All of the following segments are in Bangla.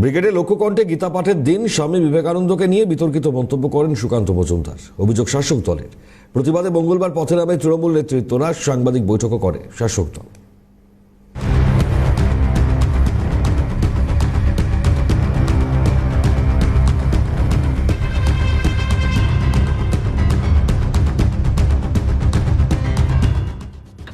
ব্রিগেডে লক্ষ্যকণ্ঠে গীতা পাঠের দিন স্বামী বিবেকানন্দকে নিয়ে বিতর্কিত মন্তব্য করেন সুকান্ত মজুমদার। অভিযোগ শাসক দলের। প্রতিবাদে মঙ্গলবার পথে নামে তৃণমূল নেতৃত্বরা সাংবাদিক বৈঠকও করে শাসক দল।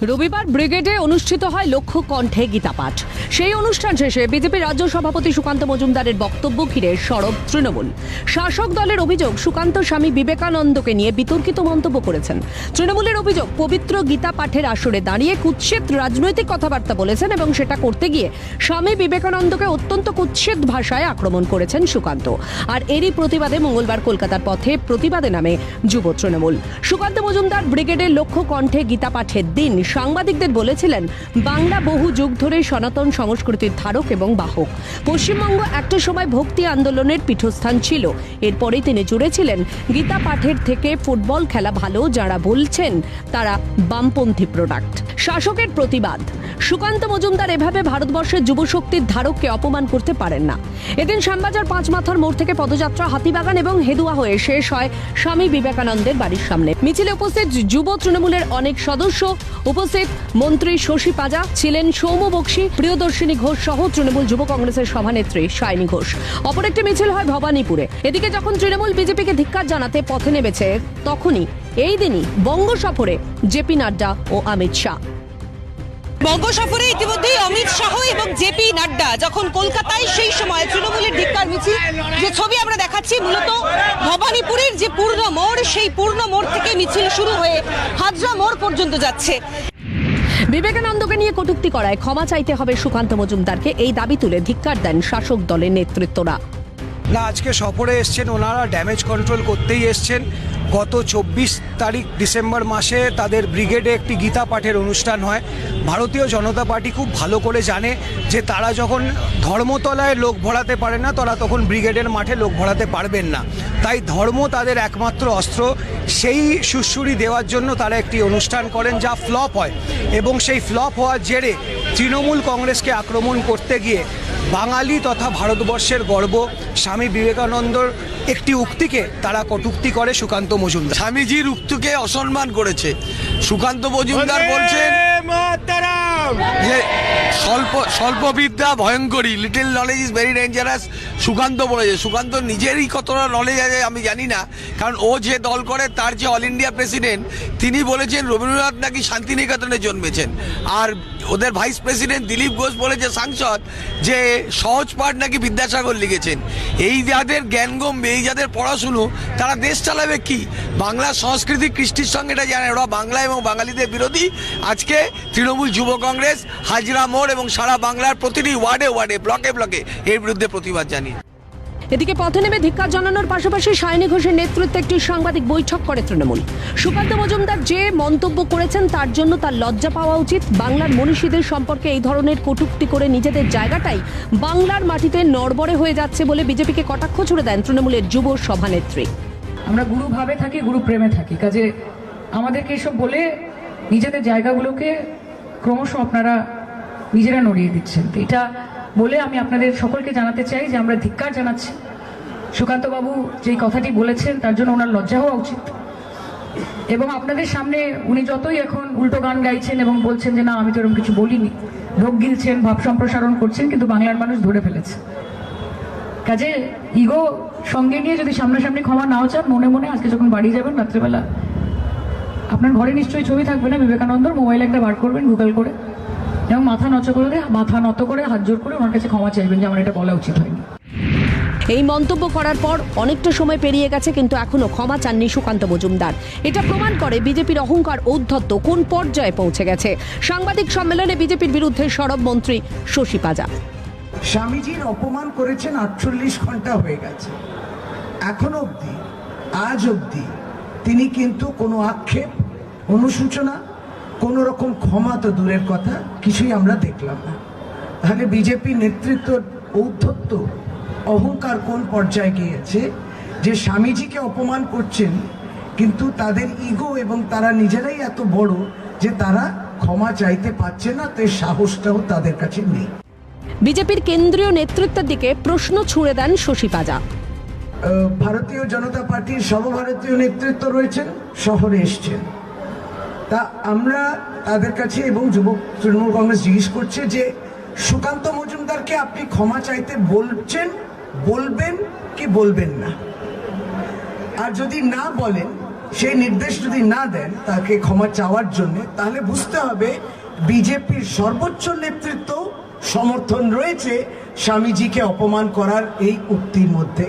রবিবার ব্রিগেডে অনুষ্ঠিত হয় লক্ষ্য কণ্ঠে গীতাপাঠ। সেই অনুষ্ঠান শেষে বিজেপি রাজ্য সভাপতি সুকান্ত মজুমদারের বক্তব্য ঘিরে সরব তৃণমূল। শাসক দলের অভিযোগ, সুকান্ত স্বামী বিবেকানন্দকে নিয়ে বিতর্কিত মন্তব্য করেছেন। তৃণমূলের অভিযোগ, পবিত্র গীতা পাঠের আসরে দাঁড়িয়ে কুৎসিত রাজনৈতিক কথাবার্তা বলেছেন এবং সেটা করতে গিয়ে স্বামী বিবেকানন্দকে অত্যন্ত কুৎসিত ভাষায় আক্রমণ করেছেন সুকান্ত। আর এরই প্রতিবাদে মঙ্গলবার কলকাতার পথে প্রতিবাদে নামে যুব তৃণমূল। সুকান্ত মজুমদার ব্রিগেডের লক্ষ্য কণ্ঠে গীতা পাঠের দিন সাংবাদিকদের বলেছিলেন, বাংলা বহু যুগ ধরে সনাতন সংস্কৃতির ধারক এবং বাহক। পশ্চিমবঙ্গ একটা সময় ভক্তি আন্দোলনের পীঠস্থান ছিল। এরপরেই তিনি জুড়েছিলেন, গীতা পাঠের থেকে ফুটবল খেলা ভালো, যারা বলছেন তারা বামপন্থী প্রোডাক্ট শাসকের প্রতিবাদ। সুকান্ত মজুমদার এভাবে ভারতবর্ষের যুবশক্তির ধারককে অপমান করতে পারেন না। এদিন শ্যামবাজার পাঁচ মাথার মোড় থেকে পদযাত্রা হাতিবাগান এবং হেদুয়া হয়ে শেষ হয় স্বামী বিবেকানন্দের বাড়ির সামনে। মিছিলে উপস্থিত যুব তৃণমূলের অনেক সদস্য উপস্থিত মন্ত্রী শশী পাজা ছিলেন সৌম বক্সি, প্রিয়দর্শিনী ঘোষ সহ তৃণমূল যুব কংগ্রেসের সভানেত্রী সায়নী ঘোষ। অপর একটি মিছিল হয় ভবানীপুরে। এদিকে যখন তৃণমূল বিজেপিকে ধিক্কার জানাতে পথে নেমেছে, তখনই এই দিনই বঙ্গ সফরে জেপি নাড্ডা ও অমিত শাহ। বঙ্গ সফরে ইতিমধ্যেই অমিত শাহ এবং জেপি নাড্ডা যখন কলকাতায় সেই সময় তৃণমূলের ধিক্কার মিছিল যে ছবি আমরা দেখাচ্ছি মূলত ভবানীপুরের যে পূর্ণ মোড় সেই পূর্ণ মোড় থেকে মিছিল শুরু হয়ে হাজরা মোড় পর্যন্ত যাচ্ছে। বিবেকানন্দকে নিয়ে কটূক্তি করায় ক্ষমা চাইতে হবে সুকান্ত মজুমদারকে এই দাবি তুলে ধিক্কার দেন শাসক দলের নেতৃত্বরা। না আজকে সফরে এসছেন ওনারা ড্যামেজ কন্ট্রোল করতেই এসছেন। গত চব্বিশ তারিখ ডিসেম্বর মাসে তাদের ব্রিগেডে একটি গীতা পাঠের অনুষ্ঠান হয়। ভারতীয় জনতা পার্টি খুব ভালো করে জানে যে তারা যখন ধর্মতলায় লোক ভরাতে পারে না, তারা তখন ব্রিগেডের মাঠে লোক ভরাতে পারবেন না। তাই ধর্ম তাদের একমাত্র অস্ত্র। সেই সুশ্রুরি দেওয়ার জন্য তারা একটি অনুষ্ঠান করেন যা ফ্লপ হয় এবং সেই ফ্লপ হওয়ার জেরে তৃণমূল কংগ্রেসকে আক্রমণ করতে গিয়ে বাঙালি তথা ভারতবর্ষের গর্ব স্বামী বিবেকানন্দর একটি উক্তিকে তারা কটুক্তি করে সুকান্ত মজুমদার। স্বামীজির উক্তিকে অসম্মান করেছে। সুকান্ত মজুমদার বলছেন যে স্বল্প স্বল্প বিদ্যা ভয়ঙ্করী little knowledge is very dangerous Sukanta বলেছে। সুকান্ত নিজেরই কতটা নলেজ আছে আমি জানি না কারণ ও যে দল করে তার যে অল ইন্ডিয়া প্রেসিডেন্ট তিনি বলেছেন রবীন্দ্রনাথ নাকি শান্তিনিকেতনে জন্মেছেন। আর ওদের ভাইস প্রেসিডেন্ট দিলীপ ঘোষ বলেছে সাংসদ, যে সহজ পাঠ নাকি বিদ্যাসাগর লিখেছেন। এই যাদের জ্ঞানগম এই যাদের পড়াশুনো, তারা দেশ চালাবে কি? বাংলা সংস্কৃতি কৃষ্টির সঙ্গে এটা জানে ওরা বাংলা এবং বাঙালিদের বিরোধী। আজকে তৃণমূল যুব কংগ্রেস, হাজরা মোড় এবং সারা বাংলার প্রতিটি ওয়ার্ডে ওয়ার্ডে, ব্লকে ব্লকে এর বিরুদ্ধে প্রতিবাদ জানিয়ে। এদিকে পথে নেমে ধিক্কার জানানোর পাশাপাশি সায়নী ঘোষের নেতৃত্বে একটি সাংবাদিক বৈঠক করে তৃণমূল। সুকান্ত মজুমদার যে মন্তব্য করেছেন তার জন্য তার লজ্জা পাওয়া উচিত। বাংলার মনীষীদের সম্পর্কে এই ধরনের কটূক্তি করে নিজেদের জায়গাটাই বাংলার মাটিতে নড়বড়ে হয়ে যাচ্ছে বলে বিজেপিকে কটাক্ষ ছুড়ে দেন তৃণমূলের যুব সভানেত্রী। আমরা গুরু ভাবে থাকি, গুরু প্রেমে থাকি। কাজে আমাদেরকে এসব বলে নিজেদের জায়গাগুলোকে ক্রমশ আপনারা নিজেরা নড়িয়ে দিচ্ছেন। এটা বলে আমি আপনাদের সকলকে জানাতে চাই যে আমরা ধিক্কার জানাচ্ছি। সুকান্তবাবু যেই কথাটি বলেছেন, তার জন্য ওনার লজ্জা হওয়া উচিত। এবং আপনাদের সামনে উনি যতই এখন উল্টো গান গাইছেন এবং বলছেন যে, না, আমি তো এরকম কিছু বলিনি। ঢোক গিলছেন, ভাব সম্প্রসারণ করছেন, কিন্তু বাংলার মানুষ ধরে ফেলেছে। কাজে ইগো সঙ্গে নিয়ে যদি সামনাসামনি ক্ষমা নাও চান, মনে মনে আজকে যখন বাড়ি যাবেন রাত্রেবেলা, আপনার ঘরে নিশ্চয়ই ছবি থাকবে না? বিবেকানন্দর মোবাইল একটা বার করবেন, গুগল করে। এবং মাথা নত করে মাথা নত করে হাত জোর করে ওনার কাছে ক্ষমা চাইবেন যে আমার এটা বলা উচিত হয়নি। এই মন্তব্য করার পর অনেকটা সময় পেরিয়ে গেছে কিন্তু এখনও ক্ষমা চাননি সুকান্ত মজুমদার। এটা প্রমাণ করে বিজেপির অহংকার ঔদ্ধত্য কোন পর্যায়ে পৌঁছে গেছে। সাংবাদিক সম্মেলনে বিজেপির বিরুদ্ধে সরব মন্ত্রী শশী পাজা। স্বামীজির অপমান করেছেন আটচল্লিশ ঘণ্টা হয়ে গেছে। এখন অবধি আজ অবধি তিনি কিন্তু কোনো আক্ষেপ অনুসূচনা কোনো রকম ক্ষমা তো দূরের কথা কিছুই আমরা দেখলাম না। তাহলে বিজেপি নেতৃত্ব ঔদ্ধত্য অহংকার কোন পর্যায়ে গিয়েছে? যে স্বামীজিকে অপমান করছেন কিন্তু তাদের ইগো এবং তারা নিজেরাই এত বড় যে তারা ক্ষমা চাইতে পারছে না তো সাহসটাও তাদের কাছে নেই। বিজেপির কেন্দ্রীয় নেতৃত্বের দিকে প্রশ্ন ছুঁড়ে দেন শশী পাজা। ভারতীয় জনতা পার্টির সর্বভারতীয় নেতৃত্ব রয়েছেন শহরে এসছেন। তা আমরা তাদের কাছে এবং যুবক তৃণমূল কংগ্রেস জিজ্ঞেস করছে যে, সুকান্ত মজুমদারকে আপনি ক্ষমা চাইতে বলছেন, বলবেন কি বলবেন না? আর যদি না বলেন, সেই নির্দেশ যদি না দেন তাকে ক্ষমা চাওয়ার জন্য, তাহলে বুঝতে হবে বিজেপির সর্বোচ্চ নেতৃত্ব সমর্থন রয়েছে স্বামীজিকে অপমান করার এই উক্তির মধ্যে।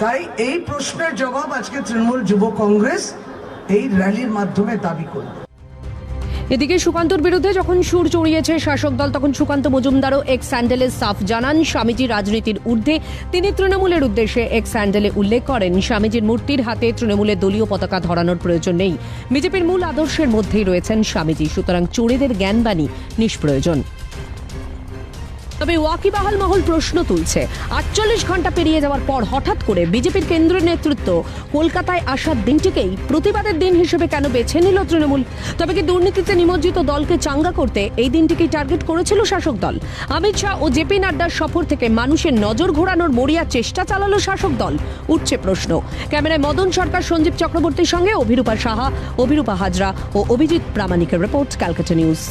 তাই এই প্রশ্নের জবাব আজকে তৃণমূল যুব কংগ্রেস এই র্যালির মাধ্যমে দাবি করবে এদিকে সুকান্তর বিরুদ্ধে যখন সুর চড়িয়েছে শাসক দল, তখন সুকান্ত মজুমদারও এক স্যান্ডেলে সাফ জানান, স্বামীজি রাজনীতির ঊর্ধ্বে। তিনি তৃণমূলের উদ্দেশ্যে এক স্যান্ডেলে উল্লেখ করেন, স্বামীজির মূর্তির হাতে তৃণমূলের দলীয় পতাকা ধরানোর প্রয়োজন নেই। বিজেপির মূল আদর্শের মধ্যেই রয়েছেন স্বামীজি, সুতরাং চোরেদের জ্ঞানবাণী নিষ্প্রয়োজন। তবে ওয়াকিবাহাল মহল প্রশ্ন তুলছে। আটচল্লিশ ঘণ্টা পেরিয়ে যাওয়ার পর হঠাৎ করে বিজেপির কেন্দ্রীয় নেতৃত্ব কলকাতায় আসার দিনটিকেই প্রতিবাদের দিন হিসেবে কেন বেছে নিল তৃণমূল? তবে কি দুর্নীতিতে নিমজ্জিত দলকে চাঙ্গা করতে এই দিনটিকেই টার্গেট করেছিল শাসক দল? অমিত শাহ ও জেপি নাড্ডার সফর থেকে মানুষের নজর ঘোরানোর মরিয়া চেষ্টা চালালো শাসক দল? উঠছে প্রশ্ন। ক্যামেরায় মদন সরকার, সঞ্জীব চক্রবর্তীর সঙ্গে অভিরূপা সাহা, অভিরূপা হাজরা ও অভিজিৎ প্রামাণিকের রিপোর্ট ক্যালকাটা নিউজ।